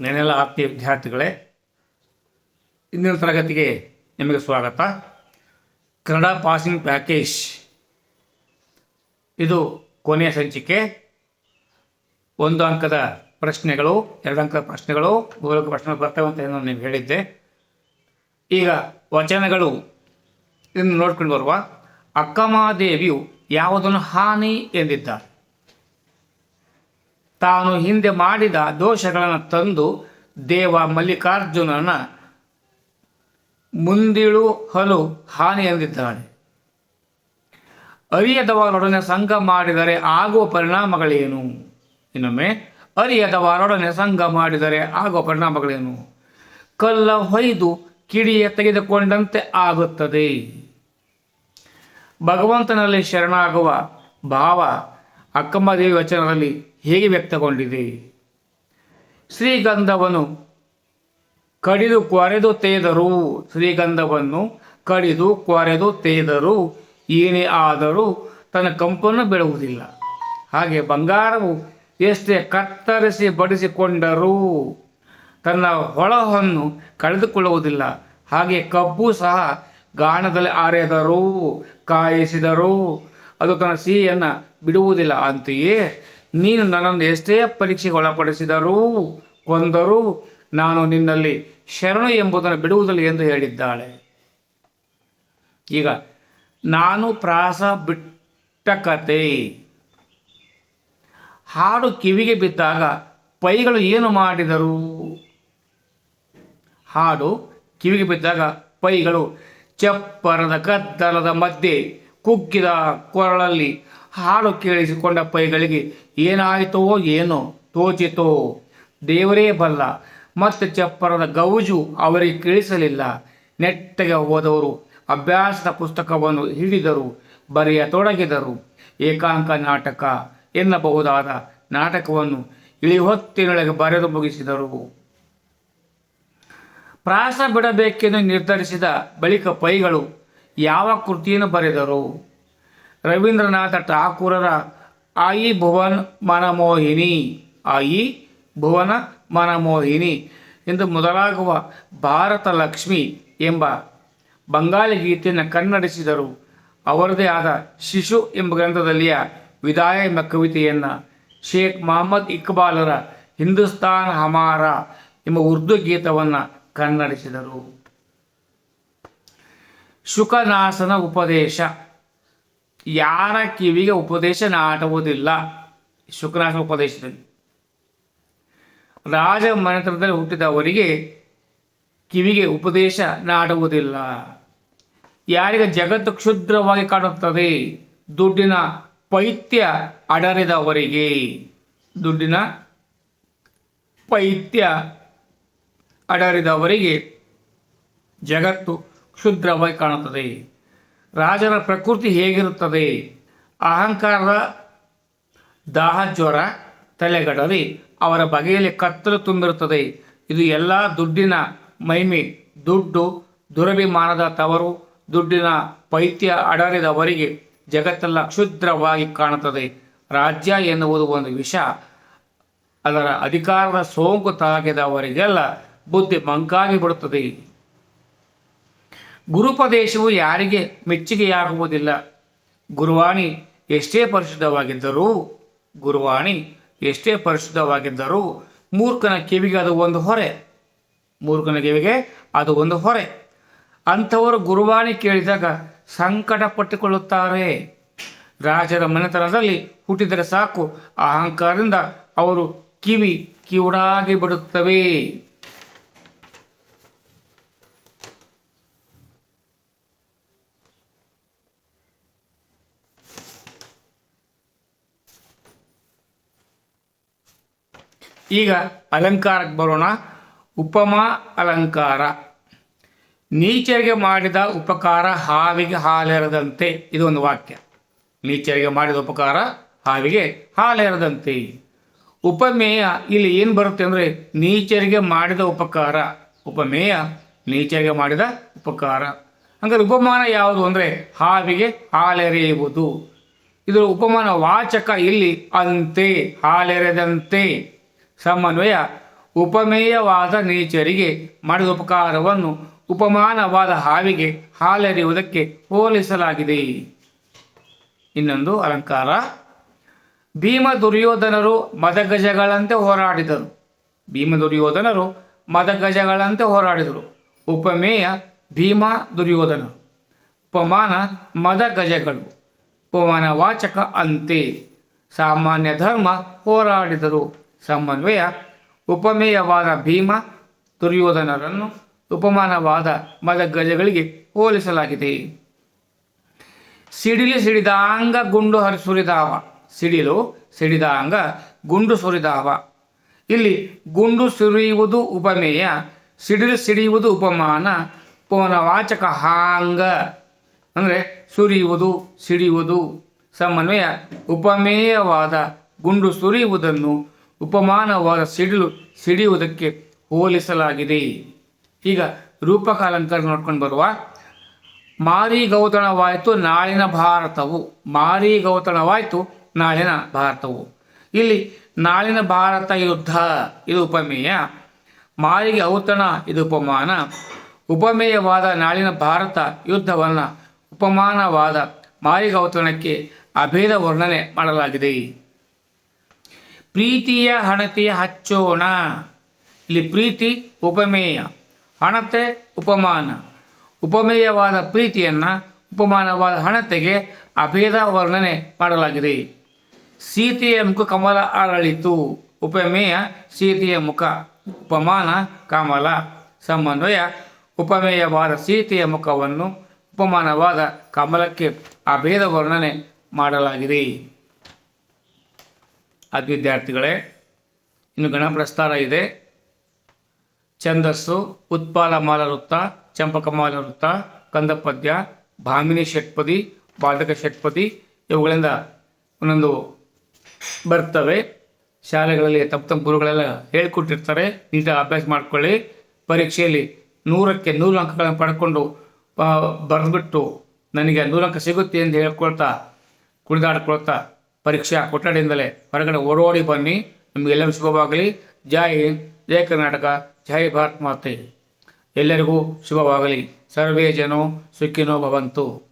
ನೆನೆಲ್ಲ ಆತ್ಮೀಯ ವಿದ್ಯಾರ್ಥಿಗಳೇ, ಇಂದಿನ ತರಗತಿಗೆ ನಿಮಗೆ ಸ್ವಾಗತ. Kannada passing package. ಇದು ಕೊನೆಯ ಸಂಚಿಕೆ. ಒಂದು ಅಂಕದ ಪ್ರಶ್ನೆಗಳು, ಎರಡು ಅಂಕದ ಪ್ರಶ್ನೆಗಳು ಅಂಕದ ಪ್ರಶ್ನೆಗಳು ಬರ್ತವೆ ಅಂತ ನಾನು ನೀವು ಹೇಳಿದ್ದೆ. ಈಗ ವಚನಗಳು ಇದನ್ನು ನೋಡ್ಕೊಂಡು ಬರುವ. ಅಕ್ಕಮಾದೇವಿಯು ಯಾವುದನ್ನು ಹಾನಿ ಎಂದಿದ್ದಾರೆ ತಾನು ಹಿಂದೆ ಮಾಡಿದ ದೋಷಗಳನ್ನು ತಂದು ದೇವ ಮಲ್ಲಿಕಾರ್ಜುನನ ಮುಂದಿಳು ಹಲು ಹಾನಿ ಎಂದಿದ್ದಾನೆ. ಅರಿಯದವರೊಡನೆ ಸಂಘ ಮಾಡಿದರೆ ಆಗುವ ಪರಿಣಾಮಗಳೇನು? ಇನ್ನೊಮ್ಮೆ, ಅರಿಯದವರೊಡನೆ ಸಂಘ ಮಾಡಿದರೆ ಆಗುವ ಪರಿಣಾಮಗಳೇನು? ಕಲ್ಲ ಹೊಯ್ದು ಕಿಡಿಯ ತೆಗೆದುಕೊಂಡಂತೆ ಆಗುತ್ತದೆ. ಭಗವಂತನಲ್ಲಿ ಶರಣಾಗುವ ಭಾವ ಅಕ್ಕಮ್ಮದೇವಿ ವಚನದಲ್ಲಿ ಹೇಗೆ ವ್ಯಕ್ತಗೊಂಡಿದೆ? ಶ್ರೀಗಂಧವನ್ನು ಕಡಿದು ಕೊರೆದು ತೇದರು. ಶ್ರೀಗಂಧವನ್ನು ಕಡಿದು ಕೊರೆದು ತೇದರು. ಏನೇ ಆದರೂ ತನ್ನ ಕಂಪನ್ನು ಬಿಡುವುದಿಲ್ಲ. ಹಾಗೆ ಬಂಗಾರವು ಎಷ್ಟೇ ಕತ್ತರಿಸಿ ಬಡಿಸಿಕೊಂಡರೂ ತನ್ನ ಹೊಳಹನ್ನು ಕಳೆದುಕೊಳ್ಳುವುದಿಲ್ಲ. ಹಾಗೆ ಕಬ್ಬು ಸಹ ಗಾಣದಲ್ಲಿ ಆರೆದರೂ, ಕಾಯಿಸಿದರೂ. ಅದು ತನ್ನ ಸಿಹಿಯನ್ನು ಬಿಡುವುದಿಲ್ಲ ಅಂತೆಯೇ ನೀನು ನನ್ನನ್ನು ಎಷ್ಟೇ ಪರೀಕ್ಷೆಗೆ ಒಳಪಡಿಸಿದರೂ ಕೊಂದರೂ ನಾನು ನಿನ್ನಲ್ಲಿ ಶರಣು ಎಂಬುದನ್ನು ಬಿಡುವುದಿಲ್ಲ ಎಂದು ಹೇಳಿದ್ದಾಳೆ. ಈಗ ನಾನು ಪ್ರಾಸ ಬಿಟ್ಟ ಕತೆ. ಹಾಡು ಕಿವಿಗೆ ಬಿದ್ದಾಗ ಪೈಗಳು ಏನು ಮಾಡಿದರು? ಹಾಡು ಕಿವಿಗೆ ಬಿದ್ದಾಗ ಪೈಗಳು ಚಪ್ಪರದ ಕದ್ದಲದ ಮಧ್ಯೆ ಕುಗ್ಗಿದ ಕೊರಳಲ್ಲಿ ಹಾಡು ಕೇಳಿಸಿಕೊಂಡ ಪೈಗಳಿಗೆ ಏನಾಯಿತೋ ಏನೋ ತೋಚಿತೋ. ದೇವರೇ ಬಲ್ಲ, ಮತ್ತೆ ಚಪ್ಪರದ ಗೌಜು ಅವರಿಗೆ ಕೇಳಿಸಲಿಲ್ಲ. ನೆಟ್ಟಗೆ ಹೋದವರು ಅಭ್ಯಾಸದ ಪುಸ್ತಕವನ್ನು ಹಿಡಿದರು, ಬರೆಯತೊಡಗಿದರು. ಏಕಾಂಕ ನಾಟಕ ಎನ್ನಬಹುದಾದ ನಾಟಕವನ್ನು ಇಳಿಹೊತ್ತಿನೊಳಗೆ ಬರೆದು ಮುಗಿಸಿದರು. ಪ್ರಾಸ ಬಿಡಬೇಕೆಂದು ನಿರ್ಧರಿಸಿದ ಬಳಿಕ ಪೈಗಳು ಯಾವ ಕೃತಿಯನ್ನು ಬರೆದರು? ರವೀಂದ್ರನಾಥ ಠಾಕೂರರ ಆಯಿ ಭುವನ್ ಮನಮೋಹಿನಿ ಆಯಿ ಭುವನ ಮನಮೋಹಿನಿ ಎಂದು ಮೊದಲಾಗುವ ಭಾರತ ಲಕ್ಷ್ಮಿ ಎಂಬ ಬಂಗಾಳಿ ಗೀತೆಯನ್ನು ಕನ್ನಡಿಸಿದರು. ಅವರದೇ ಆದ ಶಿಶು ಎಂಬ ಗ್ರಂಥದಲ್ಲಿಯ ವಿದಾಯ ಎಂಬ ಕವಿತೆಯನ್ನು ಶೇಖ್ ಮೊಹಮ್ಮದ್ ಇಕ್ಬಾಲರ ಹಿಂದೂಸ್ತಾನ್ ಹಮಾರ ಎಂಬ ಉರ್ದು ಗೀತವನ್ನು ಕನ್ನಡಿಸಿದರು. ಶುಕನಾಸನ ಉಪದೇಶ ಯಾರ ಕಿವಿಗೆ ಉಪದೇಶ ನಾಟುವುದಿಲ್ಲ? ಶುಕ್ರಾಸ ಉಪದೇಶದಲ್ಲಿ. ರಾಜ ಮನೆತನದಲ್ಲಿ ಹುಟ್ಟಿದವರಿಗೆ ಕಿವಿಗೆ ಉಪದೇಶ ನಾಡುವುದಿಲ್ಲ ಯಾರಿಗೆ ಜಗತ್ತು ಕ್ಷುದ್ರವಾಗಿ ಕಾಣುತ್ತದೆ? ದುಡ್ಡಿನ ಪೈತ್ಯ ಅಡರಿದವರಿಗೆ. ದುಡ್ಡಿನ ಪೈತ್ಯ ಅಡರಿದವರಿಗೆ ಜಗತ್ತು ಕ್ಷುದ್ರವಾಗಿ ಕಾಣುತ್ತದೆ. ರಾಜರ ಪ್ರಕೃತಿ ಹೇಗಿರುತ್ತದೆ? ಅಹಂಕಾರದ ದಾಹ ಜ್ವರ, ತಲೆಗಡಲಿ, ಅವರ ಬಗೆಯಲ್ಲಿ ಕತ್ತಲು ತುಂಬಿರುತ್ತದೆ. ಇದು ಎಲ್ಲ ದುಡ್ಡಿನ ಮೈಮೆ, ದುಡ್ಡು, ದುರಭಿಮಾನದ ತವರು, ದುಡ್ಡಿನ ಪೈತ್ಯ ಅಡರಿದವರಿಗೆ ಜಗತ್ತೆಲ್ಲ ಕ್ಷುದ್ರವಾಗಿ ಕಾಣುತ್ತದೆ. ರಾಜ್ಯ ಎನ್ನುವುದು ಒಂದು ವಿಷ. ಅದರ ಅಧಿಕಾರದ ಸೋಂಕು ತಾಗಿದವರಿಗೆಲ್ಲ ಬುದ್ಧಿ ಮಂಕಾಗಿ ಬಿಡುತ್ತದೆ. ಗುರುಪದೇಶವು ಯಾರಿಗೆ ಮೆಚ್ಚುಗೆಯಾಗುವುದಿಲ್ಲ? ಗುರುವಾಣಿ ಎಷ್ಟೇ ಪರಿಶುದ್ಧವಾಗಿದ್ದರೂ, ಗುರುವಾಣಿ ಎಷ್ಟೇ ಪರಿಶುದ್ಧವಾಗಿದ್ದರೂ ಮೂರ್ಖನ ಕಿವಿಗೆ ಅದು ಒಂದು ಹೊರೆ. ಮೂರ್ಖನ ಕಿವಿಗೆ ಅದು ಒಂದು ಹೊರೆ. ಅಂಥವರು ಗುರುವಾಣಿ ಕೇಳಿದಾಗ ಸಂಕಟ ಪಟ್ಟುಕೊಳ್ಳುತ್ತಾರೆ ರಾಜರ ಮನೆತನದಲ್ಲಿ ಹುಟ್ಟಿದರೆ ಸಾಕು, ಅಹಂಕಾರದಿಂದ ಅವರು ಕಿವಿ ಕಿವುಡಾಗಿ ಬಿಡುತ್ತವೆ. ಈಗ ಅಲಂಕಾರಕ್ಕೆ ಬರೋಣ. ಉಪಮಾ ಅಲಂಕಾರ. ನೀಚರಿಗೆ ಮಾಡಿದ ಉಪಕಾರ ಹಾವಿಗೆ ಹಾಲೆರದಂತೆ. ಇದು ಒಂದು ವಾಕ್ಯ. ನೀಚರಿಗೆ ಮಾಡಿದ ಉಪಕಾರ ಹಾವಿಗೆ ಹಾಲೆರದಂತೆ. ಉಪಮೇಯ ಇಲ್ಲಿ ಏನು ಬರುತ್ತೆ ಅಂದರೆ ನೀಚರಿಗೆ ಮಾಡಿದ ಉಪಕಾರ. ಉಪಮೇಯ ನೀಚರಿಗೆ ಮಾಡಿದ ಉಪಕಾರ. ಹಂಗಾದ್ರೆ ಉಪಮಾನ ಯಾವುದು ಅಂದರೆ ಹಾವಿಗೆ ಹಾಲೆರೆಯುವುದು. ಇದರ ಉಪಮಾನ ವಾಚಕ ಇಲ್ಲಿ ಅಂತೆ, ಹಾಲೆರೆದಂತೆ. ಸಮನ್ವಯ ಉಪಮೇಯವಾದ ನೀಚರಿಗೆ ಮಾಡಿದ ಉಪಕಾರವನ್ನು ಉಪಮಾನವಾದ ಹಾವಿಗೆ ಹಾಲೆರೆಯುವುದಕ್ಕೆ ಹೋಲಿಸಲಾಗಿದೆ. ಇನ್ನೊಂದು ಅಲಂಕಾರ. ಭೀಮ ದುರ್ಯೋಧನರು ಮದಗಜಗಳಂತೆ ಹೋರಾಡಿದರು. ಭೀಮ ದುರ್ಯೋಧನರು ಮದಗಜಗಳಂತೆ ಹೋರಾಡಿದರು. ಉಪಮೇಯ ಭೀಮ ದುರ್ಯೋಧನ ಉಪಮಾನ ಮದಗಜಗಳು. ಉಪಮಾನ ವಾಚಕ ಅಂತೆ ಸಾಮಾನ್ಯ ಧರ್ಮ ಹೋರಾಡಿದರು. ಸಮನ್ವಯ, ಉಪಮೇಯವಾದ ಭೀಮ, ದುರ್ಯೋಧನರನ್ನು ಉಪಮಾನವಾದ ಮದಗಜಗಳಿಗೆ ಹೋಲಿಸಲಾಗಿದೆ. ಸಿಡಿಲು ಸಿಡಿದಾಂಗ ಗುಂಡು ಸುರಿದಾವ. ಸಿಡಿಲು ಸಿಡಿದಾಂಗ ಗುಂಡು ಸುರಿದಾವ. ಇಲ್ಲಿ ಗುಂಡು ಸುರಿಯುವುದು ಉಪಮೇಯ, ಸಿಡಿಲು ಸಿಡಿಯುವುದು ಉಪಮಾನ ಪೋನವಾಚಕ ಹಾಂಗ. ಅಂದರೆ ಸುರಿಯುವುದು, ಸಿಡಿಯುವುದು, ಸಮನ್ವಯ, ಉಪಮೇಯವಾದ ಗುಂಡು ಸುರಿಯುವುದನ್ನು ಉಪಮಾನವಾದ ಸಿಡಿಲು ಸಿಡಿಯುವುದಕ್ಕೆ ಹೋಲಿಸಲಾಗಿದೆ. ಈಗ ರೂಪಕ ಅಲಂಕಾರ ನೋಡ್ಕೊಂಡು ಬರುವ ಮಾರಿಗೌತಣವಾಯಿತು ನಾಳಿನ ಭಾರತವು. ಮಾರಿಗೌತಣವಾಯಿತು ನಾಳಿನ ಭಾರತವು. ಇಲ್ಲಿ ನಾಳಿನ ಭಾರತ ಯುದ್ಧ, ಇದು ಉಪಮೇಯ. ಮಾರಿಗೆ ಔತಣ, ಇದು ಉಪಮಾನ. ಉಪಮೇಯವಾದ ನಾಳಿನ ಭಾರತ ಯುದ್ಧವನ್ನು ಉಪಮಾನವಾದ ಮಾರಿಗೌತಣಕ್ಕೆ ಅಭೇದ ವರ್ಣನೆ ಮಾಡಲಾಗಿದೆ. ಪ್ರೀತಿಯ ಹಣತೆಯ ಹಚ್ಚೋಣ. ಇಲ್ಲಿ ಪ್ರೀತಿ ಉಪಮೇಯ, ಹಣತೆ ಉಪಮಾನ. ಉಪಮೇಯವಾದ ಪ್ರೀತಿಯನ್ನು ಉಪಮಾನವಾದ ಹಣತೆಗೆ ಅಭೇದ ವರ್ಣನೆ ಮಾಡಲಾಗಿದೆ. ಸೀತೆಯ ಮುಖ ಕಮಲ ಆರಳಿತು ಉಪಮೇಯ, ಸೀತೆಯ ಮುಖ ಉಪಮಾನ, ಕಮಲ ಸಮನ್ವಯ. ಉಪಮೇಯವಾದ ಸೀತೆಯ ಮುಖವನ್ನು ಉಪಮಾನವಾದ ಕಮಲಕ್ಕೆ ಅಭೇದ ವರ್ಣನೆ ಮಾಡಲಾಗಿದೆ. ಅದು ವಿದ್ಯಾರ್ಥಿಗಳೇ, ಇನ್ನು ಗಣಪ್ರಸ್ತಾರ ಇದೆ. ಛಂದಸ್ಸು, ಉತ್ಪಾಲ ಮಾಲ ವೃತ್ತ ಚಂಪಕಮಾಲ ವೃತ್ತ ಕಂದಪದ್ಯ, ಭಾಮಿನಿ ಷಟ್ಪದಿ, ಬಾಧಕ ಷಟ್ಪದಿ, ಇವುಗಳಿಂದ ಒಂದೊಂದು ಬರ್ತವೆ. ಶಾಲೆಗಳಲ್ಲಿ ತಪ್ಪು ತಪ್ಪು ಗುರುಗಳೆಲ್ಲ ಹೇಳ್ಕೊಟ್ಟಿರ್ತಾರೆ. ನೀಟಾಗಿ ಅಭ್ಯಾಸ ಮಾಡ್ಕೊಳ್ಳಿ. ಪರೀಕ್ಷೆಯಲ್ಲಿ ನೂರಕ್ಕೆ ನೂರು ಅಂಕಗಳನ್ನು ಪಡ್ಕೊಂಡು ಬರೆದ್ಬಿಟ್ಟು ನನಗೆ ನೂರು ಅಂಕ ಸಿಗುತ್ತೆ ಎಂದು ಹೇಳ್ಕೊಳ್ತಾ, ಕುಣಿದಾಡ್ಕೊಳ್ತಾ ಪರೀಕ್ಷಾ ಕೊಠಡಿಯಿಂದಲೇ ಹೊರಗಡೆ ಓಡೋಡಿ ಬನ್ನಿ. ನಿಮಗೆಲ್ಲರೂ ಶುಭವಾಗಲಿ. ಜೈ ಜಯ ಕರ್ನಾಟಕ, ಜೈ ಭಾರತ್ ಮಾತೆ. ಎಲ್ಲರಿಗೂ ಶುಭವಾಗಲಿ. ಸರ್ವೇ ಜನೋ ಸುಖಿನೋ ಭವಂತು.